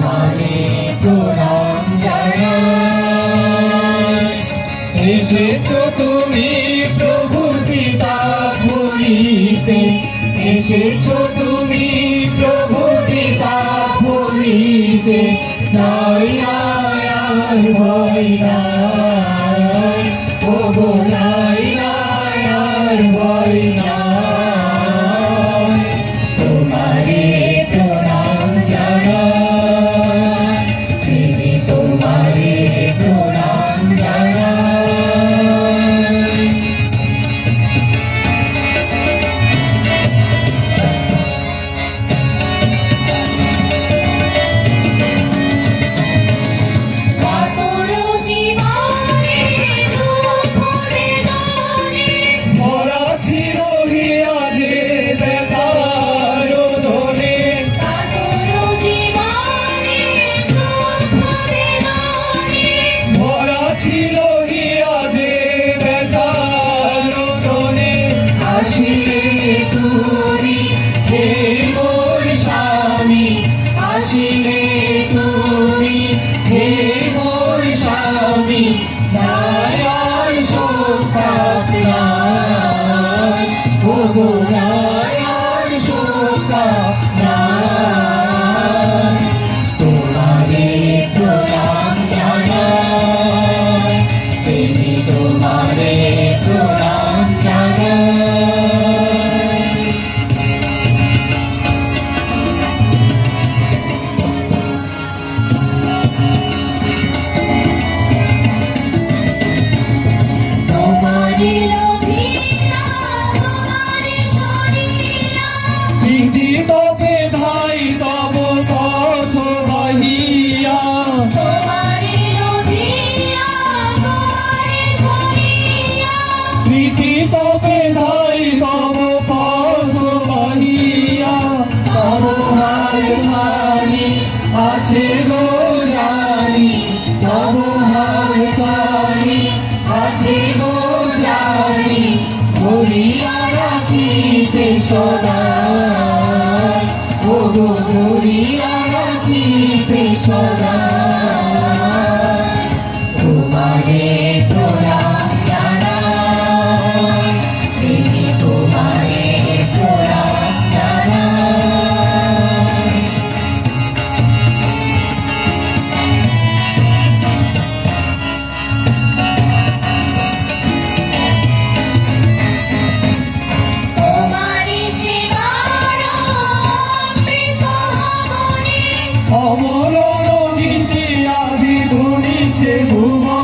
তোমারে প্রণাম জানাই এসেছ তুমি প্রভু পিতা ভুলিতে। এসেছ তুমি প্রভু পিতা ভয় না Lord. আছে গো জানি তব হালকানি আছে গো জানি ধরিয়া সদা ও গো ধরিয়া রাখিতে সদা 谢不过。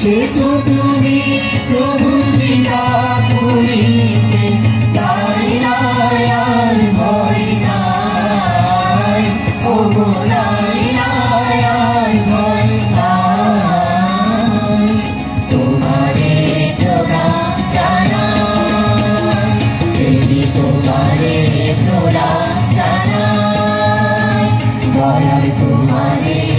এসেছ তুমি, প্রভু দিয়া পুরীতে। তাই নাই, আর ভয় নাই। ও গো নাই নাই, আর ভয় তোমারে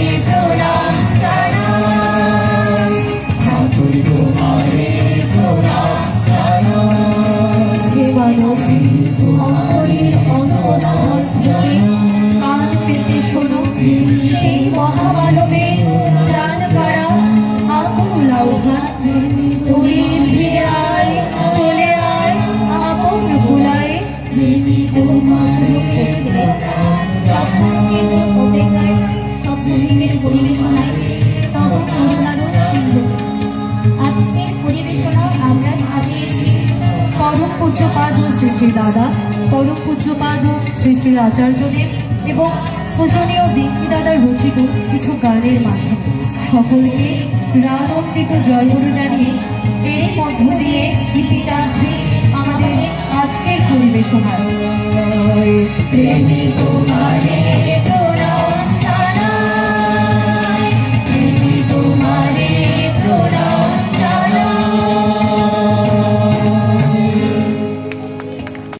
শ্রী শ্রী দাদা, পরম পূজ্যপাদ শ্রী শ্রী আচার্যদেব এবং পূজনীয় দিঙ্কি দাদার রচিত কিছু গানের মাধ্যমে। সকলকে রানন্দিত জয়গুরু জানিয়ে এরই মধ্য দিয়ে ইতি টানছে আমাদের আজকের পরিবেশনা